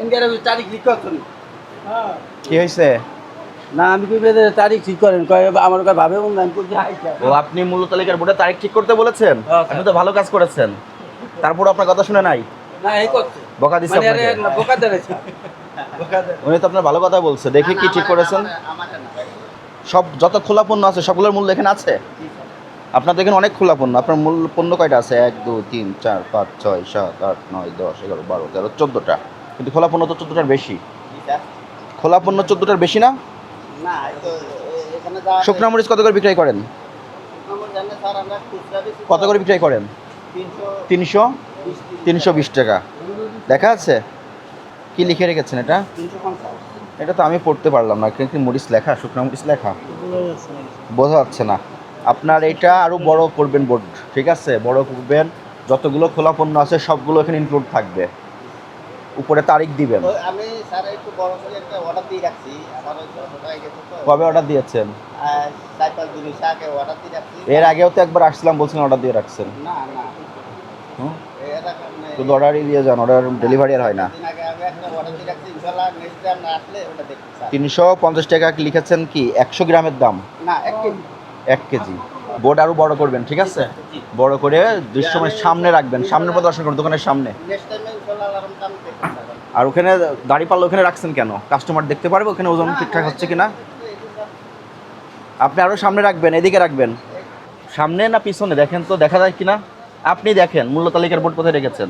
এনগের তারিখ ঠিক করছেন। কি হয়েছে না আমি কি তারিখ ঠিক করেন কয় আমার কয় ভাবে বন্ধু আমি কইছি ও আপনি মূল্য তালিকার বোর্ডে তারিখ ঠিক করতে বলেছেন? হ্যাঁ, আপনি তো ভালো কাজ করেছেন। তারপর আপনার কথা শুনে নাই? না এই করছে। বকা দিচ্ছে মানে আপনাকে? বোকা উনি তো আপনার ভালো কথা বলছে। দেখি কি ঠিক করেছেন। সব যত খোলা পণ্য আছে সবগুলোর মূল্য এখানে আছে? আপনার দেখেন অনেক খোলা পণ্য। আপনার মূল পণ্য কয়টা আছে? এক দুই তিন চার পাঁচ ছয় সাত আট নয় দশ এগারো বারো তেরো চোদ্দোটা। কিন্তু খোলা পণ্য তো চোদ্দোটার বেশি। খোলা পণ্য চোদ্দোটার বেশি না? শুকনা মরিচ কত করে বিক্রয় করেন? কত করে বিক্রয় করেন? তিনশো তিনশো? বিশ তিরিশ তিনশো বিশ টাকা। দেখা আছে কি লিখে রেখেছেন এটা? এটা তো আমি পড়তে পারলাম না কিন্তু মরিচ লেখা শুকনা মরিচ লেখা। বোঝা যাচ্ছে না আপনার এটা আরও বড় করবেন বোর্ড ঠিক আছে? বড় করবেন। যতগুলো খোলা পণ্য আছে সবগুলো এখানে ইনক্লুড থাকবে। উপরে তারিখ দিবেন। আমি স্যার একটু বড় করে একটা অর্ডার দিয়ে রাখছি। আমার ওই ছোট হয়ে গেছে তো কবে অর্ডার দিয়েছেন? চার পাঁচ দিন আগে অর্ডার দিয়ে রাখছি। এর আগেও তো একবার আসছিলাম বলছিলেন অর্ডার দিয়ে রাখছেন। না না। মানে শুধু অর্ডারই দিয়ে যান অর্ডার ডেলিভারি আর হয় না। নেক্সট টাইম তিনশো পঞ্চাশ টাকা কি লিখেছেন কি? একশো গ্রামের দাম? না এক কেজি। বোর্ড আরও বড় করবেন ঠিক আছে? বড় করে দৃশ্যমান সামনে রাখবেন সামনে প্রদর্শন করুন দোকানের সামনে। আর ওখানে দাড়ি পাল্লা ওখানে রাখছেন কেন? কাস্টমার দেখতে পারবে ওখানে ওজন ঠিকঠাক হচ্ছে কিনা? আপনি আরও সামনে রাখবেন এদিকে রাখবেন। সামনে না পিছনে? দেখেন তো দেখা যায় কিনা? আপনি দেখেন মূল্য তালিকার বোর্ড কোথায় রেখেছেন?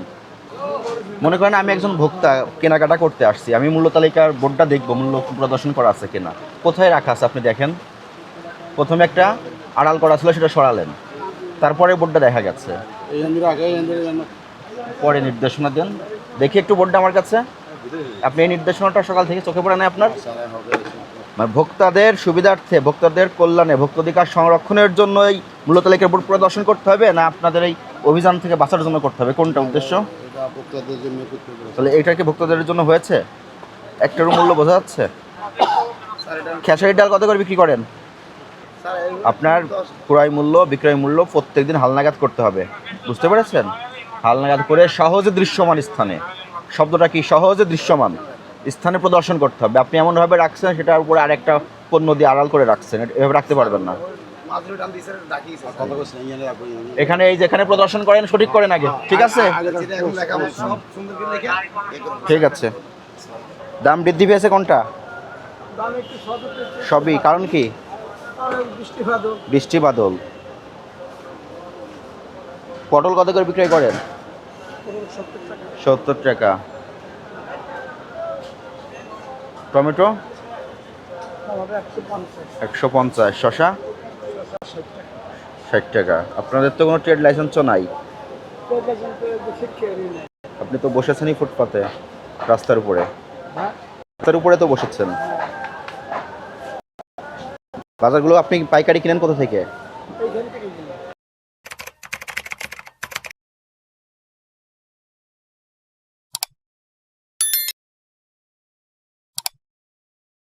মনে করেন আমি একজন ভোক্তা কেনাকাটা করতে আসছি। আমি মূল্য তালিকার বোর্ডটা দেখব মূল্য প্রদর্শন করা আছে কিনা। কোথায় রাখা আছে আপনি দেখেন? প্রথমে একটা আড়াল করা ছিল সেটা সরালেন। তারপরে বোর্ডটা দেখা গেছে। পরে নির্দেশনা দেন। দেখি একটু বোর্ডটা আমার কাছে। আপনি এই নির্দেশনাটা সকাল থেকে চোখে পড়ে না আপনার? মানে ভোক্তাদের সুবিধার্থে, ভোক্তাদের কল্যাণে, ভোক্তাধিকার সংরক্ষণের জন্য এই মূল্য তালিকার বোর্ড প্রদর্শন করতে হবে না আপনাদের এই অভিযান থেকে বাঁচার জন্য করতে হবে? কোনটা উদ্দেশ্য? তাহলে এটা কি ভোক্তাদের জন্য হয়েছে? একটারও মূল্য বোঝা যাচ্ছে? স্যার এটা খেসারি ডাল কত করে বিক্রি করেন? আপনার ক্রয় মূল্য, বিক্রয় মূল্য প্রত্যেকদিন হালনাগাদ করতে হবে। বুঝতে পেরেছেন? হালনাগাদ করে সহজে দৃশ্যমান স্থানে। শব্দটা কি? সহজে দৃশ্যমান। স্থানে প্রদর্শন করতে হবে। আপনি এমনভাবে রাখছেন সেটার উপরে আরেকটা পণ্য দিয়ে আড়াল করে রাখছেন। এভাবে রাখতে পারবেন না। এখানে এই যেখানে প্রদর্শন করেন সঠিক করেন আগে। ঠিক আছে। ঠিক আছে। দাম বৃদ্ধি পেয়েছে কোনটা? সবই। কারণ কি? বৃষ্টি বাদল পটল কত করে বিক্রয় করেন? সত্তর টাকা। টমেটো? একশো পঞ্চাশ। শশা ষাট টাকা। আপনাদের তো কোনো ট্রেড লাইসেন্সও নাই। আপনি তো বসেছেনই ফুটপাতে, রাস্তার উপরে। রাস্তার উপরে তো বসেছেন। বাজারগুলো আপনি পাইকারি কিনেন কোথা থেকে?